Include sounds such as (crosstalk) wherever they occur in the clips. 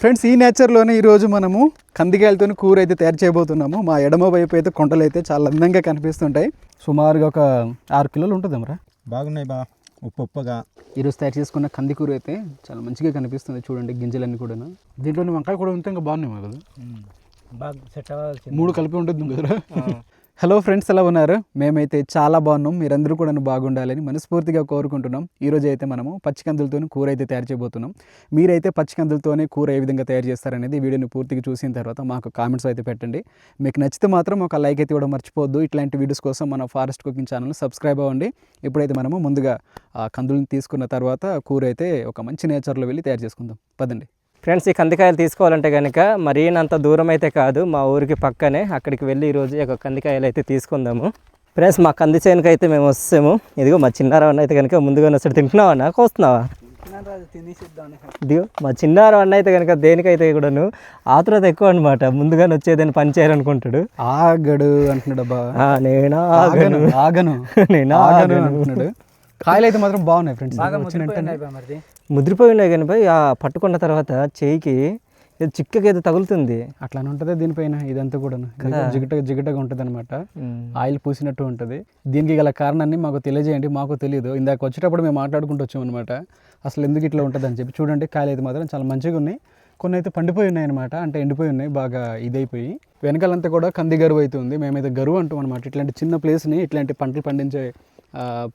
Friends ఈ నేచర్లోనే ఈరోజు మనము కందికాయలతో కూర అయితే తయారు చేయబోతున్నాము. మా ఎడమ వైపు అయితే కొండలు అయితే చాలా అందంగా కనిపిస్తుంటాయి. సుమారుగా ఒక ఆరు కిలోలు ఉంటుంది అమరా. బాగున్నాయి బా. ఉప్పు ఉప్పగా. ఈరోజు తయారు చేసుకున్న కంది కూర అయితే చాలా మంచిగా కనిపిస్తుంది. చూడండి గింజలన్నీ కూడా దీంట్లో వంకాయ కూడా ఉంటే ఇంకా బాగున్నాయి కదా. బాగా సెట్ అవ్వాల్సింది. మూడు కలిపి ఉంటుంది కదా హలో ఫ్రెండ్స్ ఎలా ఉన్నారు? మేమైతే చాలా బాగున్నాం. మీరందరూ కూడా బాగుండాలని మనస్ఫూర్తిగా కోరుకుంటున్నాం. ఈరోజు అయితే మనము పచ్చికందులతో కూర అయితే తయారు చేయబోతున్నాం. మీరైతే పచ్చికందులతోనే కూర ఏ విధంగా తయారు చేస్తారనేది వీడియోని పూర్తిగా చూసిన తర్వాత మాకు కామెంట్స్ అయితే పెట్టండి. మీకు నచ్చితే మాత్రం ఒక లైక్ అయితే కూడా మర్చిపోవద్దు. ఇట్లాంటి వీడియోస్ కోసం మన ఫారెస్ట్ కుకింగ్ ఛానల్ సబ్స్క్రైబ్ అవ్వండి. ఇప్పుడైతే మనము ముందుగా కందులను తీసుకున్న తర్వాత కూర అయితే ఒక మంచి నేచర్లో వెళ్ళి తయారు చేసుకుందాం. పదండి. ఫ్రెండ్స్ ఈ కందికాయలు తీసుకోవాలంటే కనుక మరీనంత దూరం అయితే కాదు మా ఊరికి పక్కనే అక్కడికి వెళ్ళి ఈరోజు యొక్క కందికాయలు అయితే తీసుకుందాము. ఫ్రెండ్స్ మా కంది చేనుకి అయితే మేము వస్తాము. ఇదిగో మా చిన్నారావు అన్న అయితే కనుక ముందుగానే వస్తాడు. తింటున్నావా అన్న? కోస్తున్నావా? ఇదిగో మా చిన్నారావు అన్న అయితే కనుక దేనికైతే కూడాను ఆతురత ఎక్కువ అనమాట ముందుగానే వచ్చేదని పని చేయాలనుకుంటాడు. ఆగడు అంటున్నాడు నేనా ఆగను ఆగను. (laughs) నేనా ఆగను. అంటున్నాడు. కాయలు అయితే మాత్రం బాగున్నాయి ఫ్రెండ్స్ వచ్చిన వెంటనే. ముదిరిపోయి ఉన్నాయి కానీ ఆ పట్టుకున్న తర్వాత చేయికి ఏదో చిక్కగా ఏదో తగులుతుంది. అట్లానే ఉంటుంది దీనిపైన ఇదంతా కూడా జిగట జిగటగా ఉంటుంది అనమాట ఆయిల్ పూసినట్టు ఉంటుంది. దీనికి గల కారణాన్ని మాకు తెలియజేయండి మాకు తెలియదు ఇందాక వచ్చేటప్పుడు మేము మాట్లాడుకుంటూ వచ్చాం అనమాట అసలు ఎందుకు ఇట్లా ఉంటుంది అని చెప్పి చూడండి కాయలు అయితే మాత్రం చాలా మంచిగా ఉన్నాయి. కొన్ని అయితే పండిపోయి ఉన్నాయి అనమాట అంటే ఎండిపోయి ఉన్నాయి బాగా ఇదైపోయి. వెనకాలంతా కూడా కంది గరువు అయితే ఉంది. మేమైతే గరువు అంటాం అనమాట ఇట్లాంటి చిన్న ప్లేస్ని ఇట్లాంటి పంటలు పండించే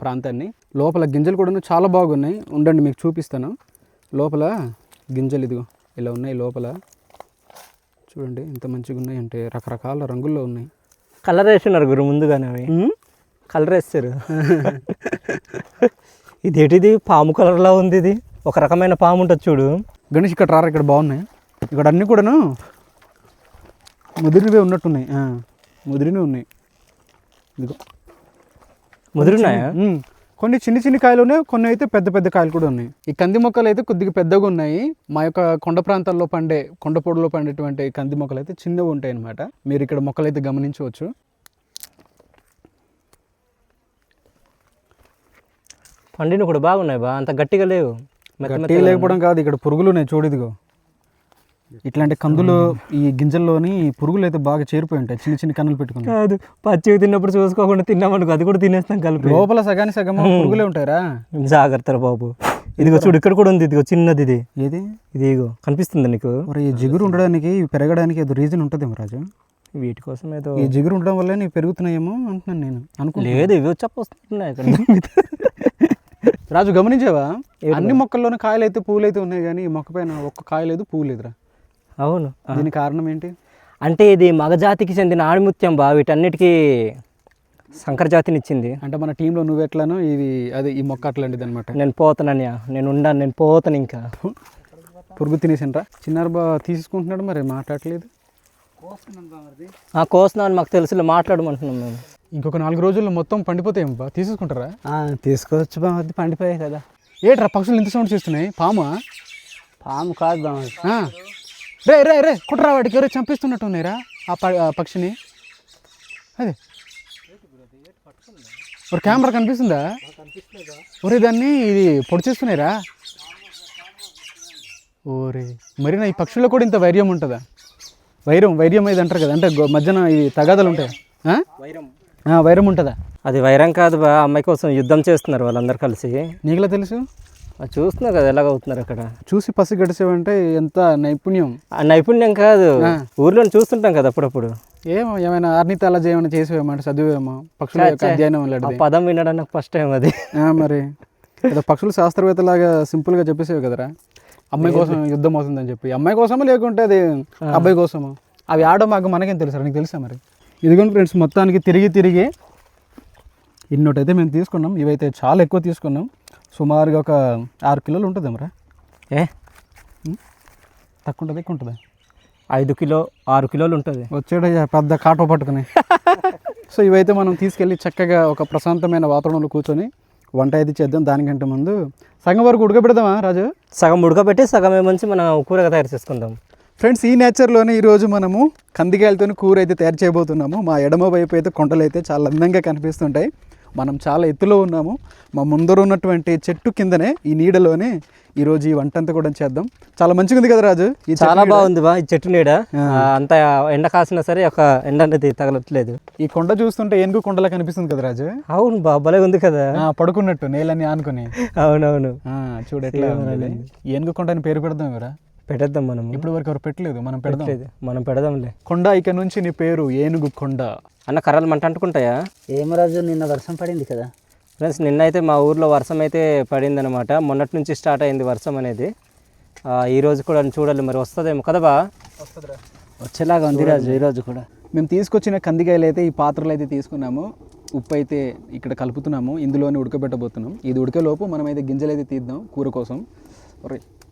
ప్రాంతాన్ని. లోపల గింజలు కూడా చాలా బాగున్నాయి. ఉండండి మీకు చూపిస్తాను. లోపల గింజలు ఇదిగో ఇలా ఉన్నాయి లోపల. చూడండి ఎంత మంచిగా ఉన్నాయి అంటే రకరకాల రంగుల్లో ఉన్నాయి. కలర్ వేస్తున్నారు గురు ముందుగానే అవి. కలర్ వేస్తారు. ఇదేంటిది పాము కలర్లా ఉంది ఇది. ఒక రకమైన పాము ఉంటుంది చూడు. గణేష్ ఇక్కడ రారా ఇక్కడ బాగున్నాయి. ఇక్కడ అన్నీ కూడాను ముదిరినవే ఉన్నట్టున్నాయి. ముదిరినవి ఉన్నాయి. ఇదిగో. ముదిరినాయా ఉమ్. కొన్ని చిన్న చిన్న కాయలు ఉన్నాయి కొన్ని అయితే పెద్ద పెద్ద కాయలు కూడా ఉన్నాయి. ఈ కంది మొక్కలు అయితే కొద్దిగా పెద్దగా ఉన్నాయి. మా యొక్క కొండ ప్రాంతాల్లో పండే కొండ పొడులో పండేటువంటి కంది మొక్కలు అయితే చిన్నవి ఉంటాయి అన్నమాట మీరు ఇక్కడ మొక్కలు అయితే గమనించవచ్చు. పండిన కూడా బాగున్నాయి బా. అంత గట్టిగా లేవు. లేకపోవడం కాదు ఇక్కడ పురుగులు ఉన్నాయి చూడు ఇదిగో. ఇట్లాంటి కందులు ఈ గింజల్లోని పురుగులు అయితే బాగా చేరిపోయి ఉంటాయి. చిన్న చిన్న కన్నులు పెట్టుకుని. కాదు పచ్చివి తిన్నప్పుడు చూసుకోకుండా తిన్నామనుకో అది కూడా తినేస్తాం కలిపి. లోపల సగాని సగం పురుగులే ఉంటాయరా. జాగ్రత్త బాబు. ఇదిగో చూడు ఇక్కడ కూడా ఉంది ఇదిగో చిన్నది ఇది. ఏది? ఇది ఇగో కనిపిస్తుందా నీకు? మరి ఈ జిగురు ఉండడానికి పెరగడానికి ఏదో రీజన్ ఉంటుందేమో రాజు. వీటి కోసం ఏదో ఈ జిగురు ఉండడం వల్ల నీకు పెరుగుతున్నాయేమో అంటున్నాను నేను. అనుకుంటున్నా. లేదు ఇవి ఇక్కడ. రాజు గమనించావా? అన్ని మొక్కల్లోనే కాయలు అయితే పూలు అయితే ఉన్నాయి కానీ ఈ మొక్క పైన ఒక్క కాయ లేదు పువ్వు లేదురా. అవును. దీనికి కారణం ఏంటి? అంటే ఇది మగజాతికి చెందిన ఆణిముత్యం బా వీటన్నిటికీ సంకర జాతిని ఇచ్చింది. అంటే మన టీంలో నువ్వు ఎట్లానో ఇది అదే ఈ మొక్క అట్లాంటిది అనమాట నేను పోతానని నేను ఉండాను నేను పోతాను ఇంకా. పురుగు తినేసిండ్రా? చిన్నారు బా తీసుకుంటున్నాడు మరి మాట్లాడలేదు. ఆ కోస్తున్నాను మాకు తెలుసులే మాట్లాడమంటున్నాం మేము. ఇంకొక నాలుగు రోజుల్లో మొత్తం పండిపోతాయి బా? తీసుకుంటారా? తీసుకోవచ్చు బామర్ది పండిపోయాయి కదా. ఏట్రా పక్షులు ఎంత సౌండ్ చేస్తున్నాయి? పామా? పాము కాదు ఆ. రే రే రే కుట్రా వాడికి ఎవరో చంపిస్తున్నట్టు ఉన్నాయిరా ఆ పక్షిని. అదే. ఒక కెమెరా కనిపిస్తుందా? ఒరే దాన్ని ఇది పొడి చేస్తున్నాయిరా. ఓరే మరి నా ఈ పక్షుల్లో కూడా ఇంత వైర్యం ఉంటుందా? వైరం వైర్యం ఇది అంటారు కదా అంటే మధ్యన ఇది తగాదాలు ఉంటాయా. వైరం ఉంటుందా? అది వైరం కాదు బా అమ్మాయి కోసం యుద్ధం చేస్తున్నారు వాళ్ళందరూ కలిసి. నీకులా తెలుసు? చూస్తున్నారు కదా ఎలాగ అవుతున్నారు అక్కడ? చూసి పసి గడిచేవంటే ఎంత నైపుణ్యం? నైపుణ్యం కాదు. ఊర్లో చూస్తుంటాం కదా అప్పుడప్పుడు. ఏమో ఏమైనా ఆర్నిత అలా చేయమని చేసేవేమో చదివేమో పక్షుల యొక్క అధ్యయనం పదం వినడం నాకు ఫస్ట్ టైం అది. మరి. ఏదో పక్షులు శాస్త్రవేత్తలాగా సింపుల్గా చెప్పేసేవి కదరా. అమ్మాయి కోసం యుద్ధం అవుతుందని చెప్పి. అమ్మాయి కోసమో లేకుంటే అది అబ్బాయి కోసమో. అవి ఆడో మాకు మనకేం తెలుసా నీకు తెలుసా మరి? ఇదిగోండి ఫ్రెండ్స్ మొత్తానికి తిరిగి తిరిగి ఇన్నోటైతే మేము తీసుకున్నాం. ఇవైతే చాలా ఎక్కువ తీసుకున్నాం. సుమారుగా ఒక ఆరు కిలోలు ఉంటుంది మరి ఏ? తక్కువ ఉంటుంది ఎక్కువ ఉంటుందా? ఐదు కిలో ఆరు కిలోలు ఉంటుంది. వచ్చాడు ఇక పెద్ద కాటో పట్టుకుని. (laughs) సో ఇవైతే మనం తీసుకెళ్ళి చక్కగా ఒక ప్రశాంతమైన వాతావరణంలో కూర్చొని వంట అయితే చేద్దాం. దానికంటే ముందు సగం వరకు ఉడకబెడదామా రాజు? సగం ఉడకబెట్టి సగం ఏమంచి మనం కూరగా తయారు చేసుకుందాం. ఫ్రెండ్స్ ఈ నేచర్లోనే ఈరోజు మనము కందికాయలతో కూర అయితే తయారు చేయబోతున్నాము. మా ఎడమ వైపు అయితే కొండలు అయితే చాలా అందంగా కనిపిస్తుంటాయి. మనం చాలా ఎత్తులో ఉన్నాము. మా ముందర ఉన్నటువంటి చెట్టు కిందనే ఈ నీడలోనే ఈరోజు ఈ వంట అంతా కూడా చేద్దాం. చాలా మంచిగా ఉంది కదా రాజు? చాలా. బాగుంది బా ఈ చెట్టు నీడ. అంత ఎండ కాసినా సరే ఒక ఎండ అనేది తగలట్లేదు. ఈ కొండ చూస్తుంటే ఏనుగు కొండలా కనిపిస్తుంది కదా రాజు? అవును బా భలే ఉంది కదా. ఆ, పడుకున్నట్టు నేలని ఆనుకుని. అవునవును. ఆ, చూడు ఎట్లా ఉంది. ఏనుగు కొండ అని పేరు పెడదాం ఎవరా? పెట్టేద్దాం మనము. ఇప్పుడు వరకు ఎవరు పెట్టలేదు మనం పెడదాం. మనం పెడదాంలే. కొండ ఇక నుంచి నీ పేరు ఏనుగు కొండ. అన్న కర్రలు మంట అంటుకుంటాయా? ఏమరాజు నిన్న వర్షం పడింది కదా. ఫ్రెండ్స్ నిన్న అయితే మా ఊర్లో వర్షం అయితే పడిందనమాట మొన్నటి నుంచి స్టార్ట్ అయింది వర్షం అనేది. ఆ, ఈ రోజు కూడా చూడాలి మరి వస్తుందేమో కదా బా? వచ్చేలాగా ఉంది రాజు ఈరోజు కూడా. మేము తీసుకొచ్చిన కందికాయలు అయితే ఈ పాత్రలు అయితే తీసుకున్నాము. ఉప్పు అయితే ఇక్కడ కలుపుతున్నాము ఇందులోనే ఉడకబెట్టబోతున్నాం. ఇది ఉడకేలోపు మనం అయితే గింజలు అయితే తీద్దాం కూర కోసం.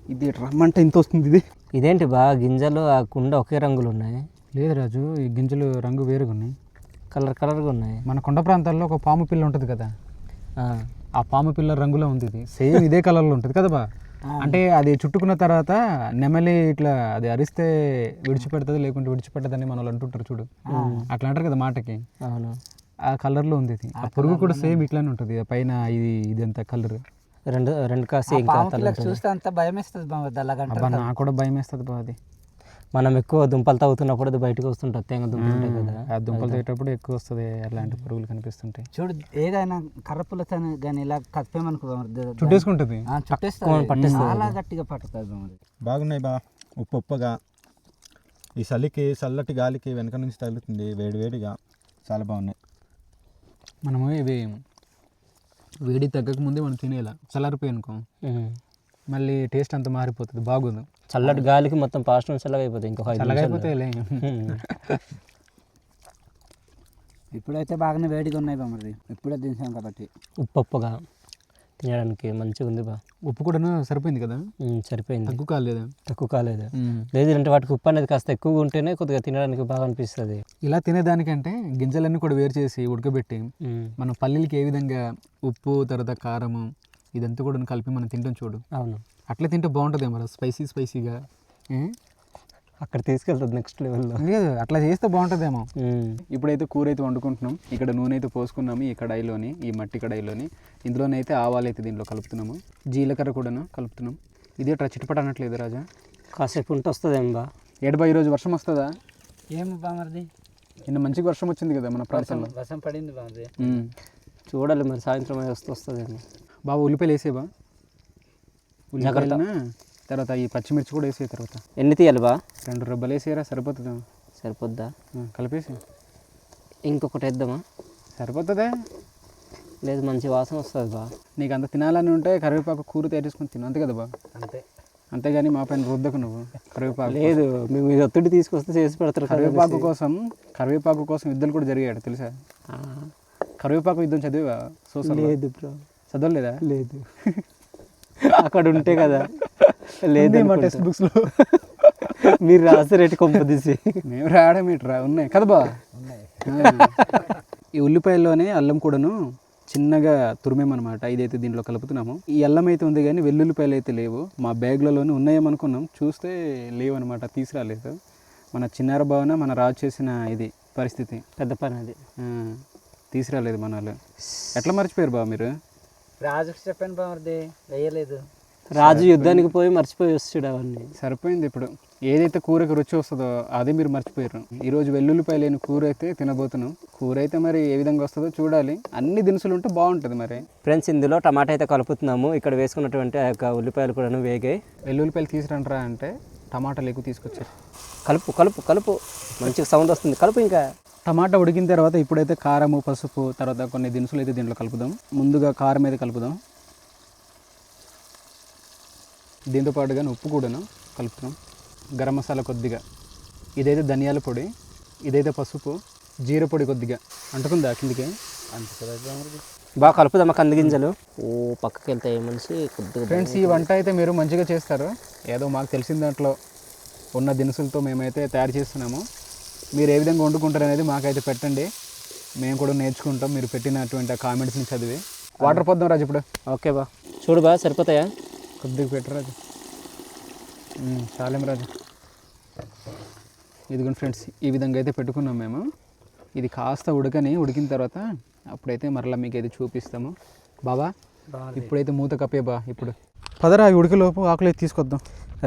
ఇది రమ్మంటే ఇంత వస్తుంది ఇది. ఇదేంటి బా గింజలు ఆ కుండ ఒకే రంగులు ఉన్నాయి? లేదు రాజు ఈ గింజలు రంగు వేరుగా ఉన్నాయి. కలర్ కలర్గా ఉన్నాయి. మన కొండ ప్రాంతాల్లో ఒక పాము పిల్ల ఉంటుంది కదా? ఆ, ఆ పాము పిల్ల రంగులో ఉంది ఇది. సేమ్ ఇదే కలర్లో ఉంటుంది కదా బా? అంటే అది చుట్టుకున్న తర్వాత నెమలి ఇట్లా అది అరిస్తే విడిచిపెడుతుంది లేకుంటే విడిచిపెట్టదని మన వాళ్ళు అంటుంటారు చూడు. అట్లా అంటారు కదా మాటకి. అవును. ఆ కలర్లో ఉంది ఇది. ఆ పురుగు కూడా సేమ్ ఇట్లానే ఉంటుంది. పైన ఇది ఇదంతా కలర్. రెండు రెండు కాసి ఇంకా. చూస్తే అంత భయం వేస్తుంది బాబు నాకు కూడా భయం వేస్తుంది బా అది. మనం ఎక్కువ దుంపలు తవ్వుతున్నప్పుడు అది బయటకు వస్తుంటుంది తేంగ దుంపలు ఉంటాయి కదా. ఆ దుంపలు తేటప్పుడు ఎక్కువ వస్తుంది అలాంటి పురుగులు కనిపిస్తుంటాయి. చూడు ఏదైనా కర్రపులతో కానీ ఇలా కప్పేమనుకో. చుట్టేసుకుంటుంది. చుట్టేస్తుంది. చాలా గట్టిగా పట్టుతుంది. బాగున్నాయి బా ఉప్పు ఉప్పగా. ఈ చలికి చల్లటి గాలికి వెనక నుంచి తగులుతుంది వేడి వేడిగా. చాలా బాగున్నాయి. మనము ఇవి వేడి తగ్గక ముందే మనం తినేలా చల్లారిపోయి అనుకో. మళ్ళీ టేస్ట్ అంతా మారిపోతుంది బాగుంది. చల్లటి గాలికి మొత్తం పాస్ట్ నుంచి చల్లగా అయిపోతుంది ఇంకొక చల్లగా. (laughs) ఇప్పుడైతే బాగానే వేడిగా ఉన్నాయి బామర్ది ఇప్పుడే దించాం కాబట్టి. ఉప్పు ఉప్పుగా తినడానికి మంచిగా ఉంది బా. ఉప్పు కూడా సరిపోయింది కదా? సరిపోయింది. తగ్గు కాలేదా తక్కువ కాలేదు లేదు? అంటే వాటికి ఉప్పు అనేది కాస్త ఎక్కువగా ఉంటేనే కొద్దిగా తినడానికి బాగా అనిపిస్తుంది. ఇలా తినేదానికంటే గింజలన్నీ కూడా వేరు చేసి ఉడకబెట్టి. మనం పల్లీలకి ఏ విధంగా ఉప్పు తర్వాత కారము ఇదంతా కూడా కలిపి మనం తింటాం చూడు. అవును. అట్లా తింటే బాగుంటుంది మరి స్పైసీ స్పైసీగా? అక్కడ తీసుకెళ్తుంది నెక్స్ట్ లెవెల్లో లేదు అట్లా చేస్తే బాగుంటుందేమో. ఇప్పుడైతే కూర అయితే వండుకుంటున్నాం. ఇక్కడ నూనె అయితే పోసుకున్నాము ఈ కడాయిలోని ఈ మట్టి కడాయిలోని. ఇందులోనైతే ఆవాలు అయితే దీంట్లో కలుపుతున్నాము. జీలకర్ర కూడాను కలుపుతున్నాం. ఇదే ట్రా చిటపట అనట్లేదు రాజా? కాసేపు ఉంటే వస్తుందేం బా? ఏడబా ఈరోజు వర్షం వస్తుందా? ఏమి బామర్ది నిన్న మంచిగా వర్షం వచ్చింది కదా మన ప్రాంతంలో. వర్షం పడింది ఉమ్. చూడాలి మరి సాయంత్రం వస్తే వస్తుందేమో. బాబు ఉల్లిపాయలు వేసేవా? ఉల్లిపాయలన తర్వాత ఈ పచ్చిమిర్చి కూడా వేసే తర్వాత. ఎన్ని తీయాలి బా? రెండు రబ్బలు వేసేరా సరిపోతుందా? సరిపోద్దా? కలిపేసి. ఇంకొకటి వేద్దామా? సరిపోతుందా? లేదు మంచి వాసన వస్తుంది బా. నీకు అంత తినాలని ఉంటే కరివేపాకు కూర తయారేసుకొని తిను అంతే కదా బా? అంతే. అంతేగాని మా పైన రుద్దకు నువ్వు కరివేపాకు లేదు మేము ఇది ఒత్తిడి తీసుకొస్తే చేసి పెడతారు కరివేపాకు కోసం కరివేపాకు కోసం యుద్ధాలు కూడా జరిగాడు తెలుసా? కరివేపాకు యుద్ధం చదివా సోషల్ లేదు బ్రో. చదవలేదా? లేదు. (laughs) అక్కడ ఉంటే కదా. లేదు మా. టెక్స్ట్ బుక్స్లో. మీరు రాసారేటి కొంపదీసి మేము రాయడం ఇట్రా ఉన్నాయి. కదా బా. ఈ ఉల్లిపాయల్లోనే అల్లం కూడాను చిన్నగా తురిమేమన్నమాట. ఇదైతే దీంట్లో కలుపుతున్నాము. ఈ అల్లం అయితే ఉంది కానీ వెల్లుల్లిపాయలు అయితే లేవు. మా బ్యాగ్లలోనే ఉన్నాయేమనుకున్నాం. చూస్తే లేవు అనమాట తీసుకురాలేదు. మన చిన్నార భావన మన రాజు చేసిన ఇది పరిస్థితి. పెద్ద పని అది. తీసుకురాలేదు మన వాళ్ళు ఎట్లా మర్చిపోయారు బావ మీరు? రాజుకి చెప్పాను బామర్ది వేయలేదు. రాజు యుద్ధానికి పోయి మర్చిపోయి వస్తాడు అవన్నీ. సరిపోయింది ఇప్పుడు. ఏదైతే కూరకు రుచి వస్తుందో అదే మీరు మర్చిపోయారు. ఈరోజు వెల్లుల్లిపాయ లేని కూర అయితే తినబోతున్నాం. కూర అయితే మరి ఏ విధంగా వస్తుందో చూడాలి. అన్ని దినుసులు ఉంటే బాగుంటుంది మరి. ఫ్రెండ్స్ ఇందులో టమాటా అయితే కలుపుతున్నాము. ఇక్కడ వేసుకున్నటువంటి ఆ యొక్క ఉల్లిపాయలు కూడా వేగాయి. వెల్లుల్లిపాయలు తీసుకురంటారా అంటే టమాటాలు ఎక్కువ తీసుకొచ్చారు. కలుపు కలుపు కలుపు. మంచిగా సౌండ్ వస్తుంది. కలుపు ఇంకా. టమాటా ఉడికిన తర్వాత ఇప్పుడైతే కారము పసుపు తర్వాత కొన్ని దినుసులు అయితే దీంట్లో కలుపుదాం. ముందుగా కారం అయితే కలుపుదాం. దీంతో పాటుగా ఉప్పు కూడాను కలుపుతాం గరం మసాలా కొద్దిగా. ఇదైతే ధనియాల పొడి ఇదైతే పసుపు జీర పొడి కొద్దిగా. అంటుకుందా కిందికి? బాగా కలుపుదామా కంది గింజలు ఓ పక్కకి వెళ్తాయి మనిషి కొద్దిగా ఫ్రెండ్స్ ఈ వంట అయితే మీరు మంచిగా చేస్తారు. ఏదో మాకు తెలిసిన దాంట్లో ఉన్న దినుసులతో మేమైతే తయారు చేస్తున్నాము. మీరు ఏ విధంగా వండుకుంటారు అనేది మాకైతే పెట్టండి. మేము కూడా నేర్చుకుంటాం. మీరు పెట్టినటువంటి ఆ కామెంట్స్ని చదివి. వాటర్ పోద్దాం రాజు ఇప్పుడు. ఓకే బా. చూడు బా సరిపోతాయా? కొద్దిగా పెట్టు రాజు. చాలేం రాజు. ఇదిగోండి ఫ్రెండ్స్ ఈ విధంగా అయితే పెట్టుకున్నాం మేము. ఇది కాస్త ఉడకని ఉడికిన తర్వాత అప్పుడైతే మరలా మీకు అయితే చూపిస్తాము బాబా ఇప్పుడైతే మూత కప్పే బా ఇప్పుడు. పదరా ఈ ఉడికేలోపు ఆకులు అయితే తీసుకొద్దాం.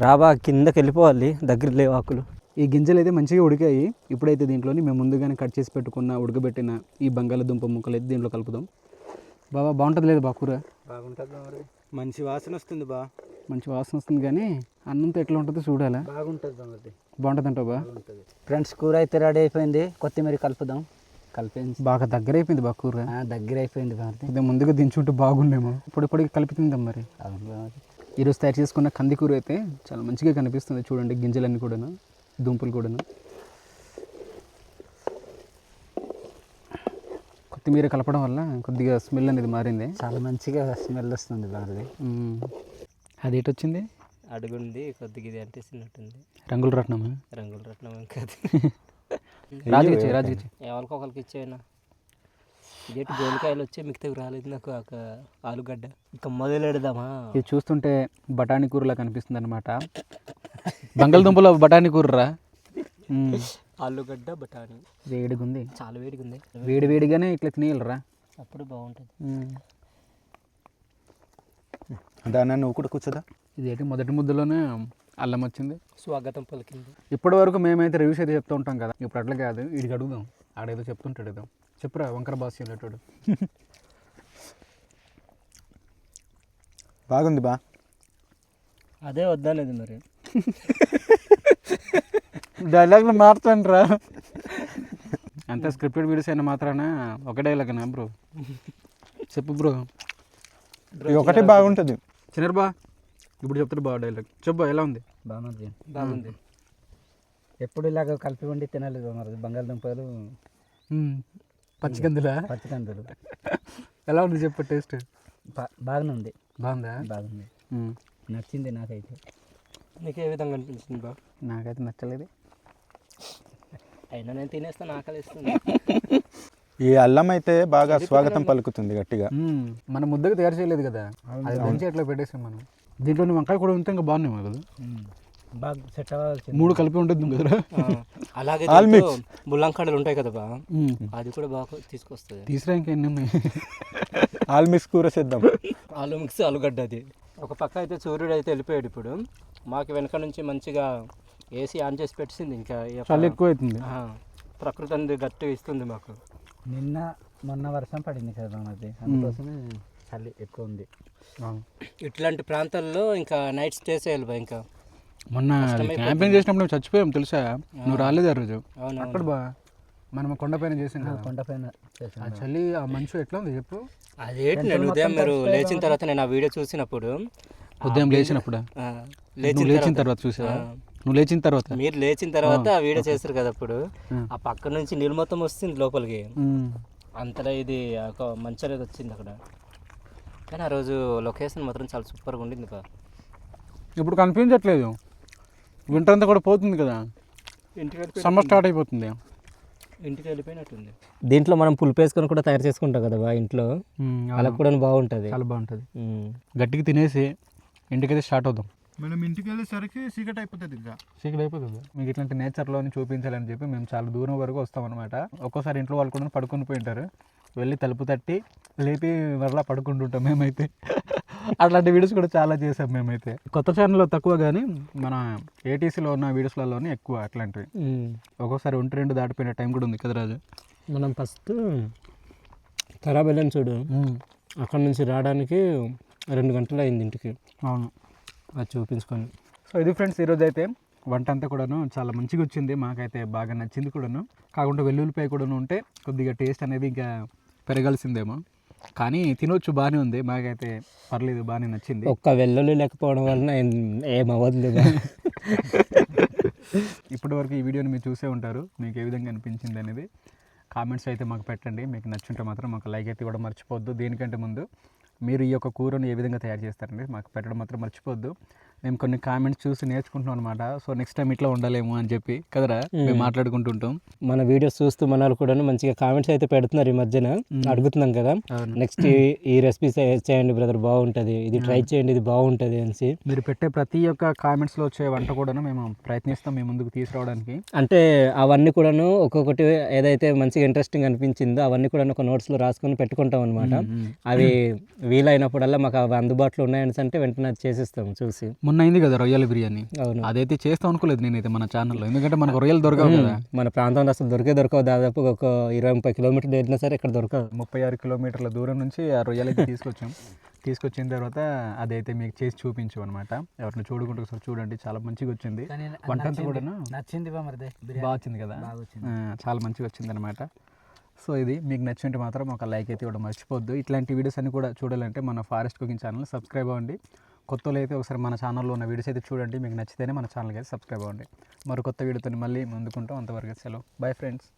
రాబా కిందకి వెళ్ళిపోవాలి దగ్గర లేవు ఆకులు. ఈ గింజలు అయితే మంచిగా ఉడికాయి. ఇప్పుడైతే దీంట్లోని మేము ముందుగానే కట్ చేసి పెట్టుకున్న ఉడకబెట్టిన ఈ బంగాళదుంప ముక్కలు అయితే దీంట్లో కలుపుదాం. బాబా బాగుంటుంది లేదు బా కూర? బాగుంటుంది మంచి వాసన వస్తుంది బా. మంచి వాసన వస్తుంది కానీ అన్నంతో ఎట్లా ఉంటుందో చూడాలా? బాగుంటుంది బాగుంటుంది అంటావు బా? ఫ్రెండ్స్ కూర అయితే రెడీ అయిపోయింది. కొత్తిమీర కలుపుదాం. కలిపేసి. బాగా దగ్గర అయిపోయింది బా కూర. ఆ, దగ్గర అయిపోయింది ఇది ముందుగా దించుంటే బాగుండేమో. ఇప్పుడు ఇప్పుడు కలిపి తిందాం మరి. ఈరోజు తయారు చేసుకున్న కంది కూర అయితే చాలా మంచిగా కనిపిస్తుంది చూడండి గింజలన్నీ కూడాను. దుంపలు కూడాను. కొత్తిమీర కలపడం వల్ల కొద్దిగా స్మెల్ అనేది మారింది. చాలా మంచిగా స్మెల్ వస్తుంది బాగుంది. అది ఎటు వచ్చింది? అడుగుంది కొద్దిగా ఇది అంటేసినట్టుంది. రంగుల రత్నమా? రంగుల రత్నం ఇంకా (laughs) రాజుకిచ్చి రాజుకిచ్చి ఎవరికి ఒకరికి ఇచ్చేయనా? ఇదేంటి గోలికాయలు వచ్చి మిగతావి రాలేదు నాకు ఒక ఆలుగడ్డ. ఇక మొదలెడదామా? ఇది చూస్తుంటే బఠానీ కూరలా కనిపిస్తుంది అనమాట బంగాళదుంపలో బఠానీ కూరరా. ఆలుగడ్డ బఠానీ. వేడిగా ఉంది చాలా వేడిగా ఉంది వేడి వేడిగానే ఇట్లా తినేయాలరా? అప్పుడు బాగుంటుంది. దాన్ని నువ్వు కూడా కూర్చోదా? ఇది ఏంటి మొదటి ముద్దలోనే అల్లం వచ్చింది? స్వాగతం పలికింది. ఇప్పటి వరకు మేమైతే రివ్యూస్ అయితే చెప్తూ ఉంటాం కదా. ఇప్పుడు అట్లా కాదు వీడికి అడుగుదాం. ఆడేదో చెప్తుంటాడు ఏదో చెప్పురా వంకర బాస్ అనేటోడు బాగుంది బా. అదే వద్దనేది మరి. డైలాగ్లు రా అంత స్క్రిప్టెడ్ వీడియోస్ అయినా మాత్రాన? ఒక డైలాగ్ నా బ్రో చెప్పు బ్రో ఇది ఒకటే బాగుంటుంది. చిన్నర్ బా ఇప్పుడు చెప్తాడు బా డైలాగ్ చెప్పు బా, ఎలా ఉంది? బాగుంది. బాగుంది. ఎప్పుడు ఇలాగ కలిపి వండి తినాలి మరి బంగాళదుంపలు? పచ్చికందులా? పచ్చికందులు. ఎలా ఉంది చెప్పు టేస్ట్? బా- బాగానే ఉంది బాగుందా. బాగుంది. నచ్చింది నాకైతే. నీకు ఏ విధంగా అనిపించింది బా? నాకైతే నచ్చలేదు. అయినా నేను తినేస్తాను ఆకలి ఇస్తుంది ఈ అల్లం అయితే బాగా స్వాగతం పలుకుతుంది గట్టిగా. మనం ముద్దగా తయారు చేయలేదు కదా? అది దంచి అట్లా పెట్టేసాం మనం. దీంట్లో వంకాయ కూడా ఉంటే ఇంకా బాగున్నాయి కదా? బాగా సెట్ అవ్వాల్సింది. మూడు కలిపి ఉంటుంది కదరా అలాగే ముల్లంకాడలు ఉంటాయి కదా బా. అది కూడా బాగా తీసుకొస్తుంది. తీసిరా ఇంకా ఎన్ని ఉన్నాయి? ఆల్ మిక్స్ కూర చేద్దాం. ఆలు మిక్స్ ఆలుగడ్డ అది. ఒక పక్క అయితే సూర్యుడు అయితే వెళ్ళిపోయాడు ఇప్పుడు. మాకు వెనక నుంచి మంచిగా ఏసీ ఆన్ చేసి పెట్టింది ఇంకా చలి ఎక్కువ అవుతుంది ఆ, ప్రకృతి అనేది గట్టిగా ఇస్తుంది మాకు. నిన్న మొన్న వర్షం పడింది కదా మనది అందుకోసమే చలి ఎక్కువ ఉంది. ఇట్లాంటి ప్రాంతాల్లో ఇంకా నైట్ స్టే చేయాలి బా ఇంకా. మొన్న క్యాంపింగ్ చేసినప్పుడు మేము చచ్చిపోయాం తెలుసా? నువ్వు రాలేదు ఆ రోజు? అవును అక్కడ బా మనం కొండపైన చేసాం కదా. కొండపైన. ఆ చలి ఆ మంచు ఎట్లా ఉంది చెప్పు? అదేంటి నేను ఉదయం మీరు లేచిన తర్వాత నేను ఆ వీడియో చూసినప్పుడు ఉదయం లేచినప్పుడు? లేచిన తర్వాత. చూసావా? నువ్వు లేచిన తర్వాత? మీరు లేచిన తర్వాత ఆ. వీడియో చేస్తారు కదా అప్పుడు. ఆ. పక్క నుంచి నీళ్ళు మొత్తం వస్తుంది లోపలికి. అంతలా ఇది ఒక మంచి అనేది వచ్చింది అక్కడ. కానీ ఆ రోజు లొకేషన్ మాత్రం చాలా సూపర్గా ఉండింది బా ఇప్పుడు కనిపించట్లేదు. వింటర్ అంతా కూడా పోతుంది కదా. ఇంటికి సమ్మర్ స్టార్ట్ అయిపోతుంది. ఇంటికి వెళ్ళిపోయినట్టుంది. దీంట్లో మనం పులుపు వేసుకొని కూడా తయారు చేసుకుంటాం కదా బా ఇంట్లో. అలా. కూడా బాగుంటుంది. చాలా బాగుంటుంది. ఉమ్. గట్టిగా తినేసి ఇంటికైతే స్టార్ట్ అవుదాం. మనం ఇంటికి వెళ్ళేసరికి చీకటి అయిపోతుంది ఇంకా. చీకటి అయిపోతుంది. మీకు ఇట్లాంటి నేచర్లోని చూపించాలని చెప్పి మేము చాలా దూరం వరకు వస్తాం అనమాట ఒక్కోసారి ఇంట్లో వాళ్ళు కూడా పడుకొని పోయి ఉంటారు. వెళ్ళి తలుపు తట్టి లేపి మరలా పడుకుంటుంటాం మేమైతే. అట్లాంటి వీడియోస్ కూడా చాలా చేసాం మేమైతే. కొత్త ఛానల్లో తక్కువ కానీ మన ఏటీసీలో ఉన్న వీడియోస్లలోనే ఎక్కువ అట్లాంటివి. ఒక్కోసారి ఒంటి రెండు దాటిపోయిన టైం కూడా ఉంది కదా రాజు మనం ఫస్ట్ ఖరాబ్ వెళ్ళాను చూడు అక్కడ నుంచి రావడానికి రెండు గంటలు అయింది ఇంటికి. అవును. అది చూపించుకొని. సో ఇది ఫ్రెండ్స్ ఈరోజు అయితే వంట అంతా కూడాను చాలా మంచిగా వచ్చింది. మాకైతే బాగా నచ్చింది కూడాను. కాకుండా వెల్లుల్లిపాయ కూడాను ఉంటే కొద్దిగా టేస్ట్ అనేది ఇంకా పెరగాల్సిందేమో. కానీ తినొచ్చు బాగానే ఉంది. మాకైతే పర్లేదు బాగానే నచ్చింది. ఒక్క వెల్లుల్లి లేకపోవడం వలన ఏం- ఏం అవ్వదు లేదా ఇప్పటి వరకు ఈ వీడియోని మీరు చూసే ఉంటారు. మీకు ఏ విధంగా అనిపించింది అనేది కామెంట్స్ అయితే మాకు పెట్టండి. మీకు నచ్చుంటే మాత్రం మాకు లైక్ అయితే కూడా మర్చిపోవద్దు. దేనికంటే ముందు మీరు ఈ యొక్క కూరను ఏ విధంగా తయారు చేస్తారండి మాకు పెట్టడం మాత్రం మర్చిపోవద్దు. మేము కొన్ని కామెంట్స్ చూసి నేర్చుకుంటున్నాం అనమాట సో నెక్స్ట్ టైం ఇట్లా ఉండాలేమో అని చెప్పి. కదరా? మేము మాట్లాడుకుంటుంటాం. మన వీడియోస్ చూస్తూ మన వాళ్ళు కూడా మంచిగా కామెంట్స్ అయితే పెడుతున్నారు ఈ మధ్యన. అడుగుతున్నాం కదా. నెక్స్ట్ ఈ రెసిపీస్ చేయండి బ్రదర్ బాగుంటుంది. ఇది ట్రై చేయండి ఇది బాగుంటుంది అనేసి. మీరు పెట్టే ప్రతి ఒక్క కామెంట్స్లో వచ్చే వంట కూడా మేము ప్రయత్నిస్తాం మీ ముందుకు తీసుకురావడానికి. అంటే అవన్నీ కూడాను ఒక్కొక్కటి ఏదైతే మంచిగా ఇంట్రెస్టింగ్ అనిపించిందో అవన్నీ కూడా ఒక నోట్స్లో రాసుకొని పెట్టుకుంటాం అనమాట అవి వీలైనప్పుడల్లా మాకు అవి అందుబాటులో ఉన్నాయని అంటే వెంటనే అది చేసేస్తాం చూసి. మొన్న అయింది కదా రొయ్యల బిర్యానీ. అవును. అదైతే చేస్తాం అనుకోలేదు నేనైతే మన ఛానల్లో ఎందుకంటే మనకు రొయ్యలు దొరకవు కదా. మన ప్రాంతంలో అసలు దొరికే దొరకవు. దాదాపు ఒక ఇరవై ముప్పై కిలోమీటర్లు వెళ్ళినా సరే ఇక్కడ దొరకదు ముప్పై ఆరు కిలోమీటర్ల దూరం నుంచి ఆ రొయ్యలు అయితే తీసుకొచ్చాం. తీసుకొచ్చిన తర్వాత అదైతే మీకు చేసి చూపించు అనమాట ఎవరిని చూడుకుంటూ ఒకసారి చూడండి. చాలా మంచిగా వచ్చింది. వంట అంతా నచ్చింది. బాగా వచ్చింది కదా? చాలా మంచిగా వచ్చింది అనమాట సో ఇది మీకు నచ్చింటే మాత్రం ఒక లైక్ అయితే ఇవ్వడం మర్చిపోద్దు ఇట్లాంటి వీడియోస్ అన్ని కూడా చూడాలంటే మన ఫారెస్ట్ కుకింగ్ ఛానల్ సబ్స్క్రైబ్ అవ్వండి. కొత్తలో అయితే ఒకసారి మన ఛానల్లో ఉన్న వీడియోస్ అయితే చూడండి. మీకు నచ్చితేనే మన ఛానల్కి అయితే సబ్స్క్రైబ్ అవ్వండి. మరి కొత్త వీడియోతో మళ్ళీ ముందుకుంటాం. అంతవరకు సెలవు. Bye friends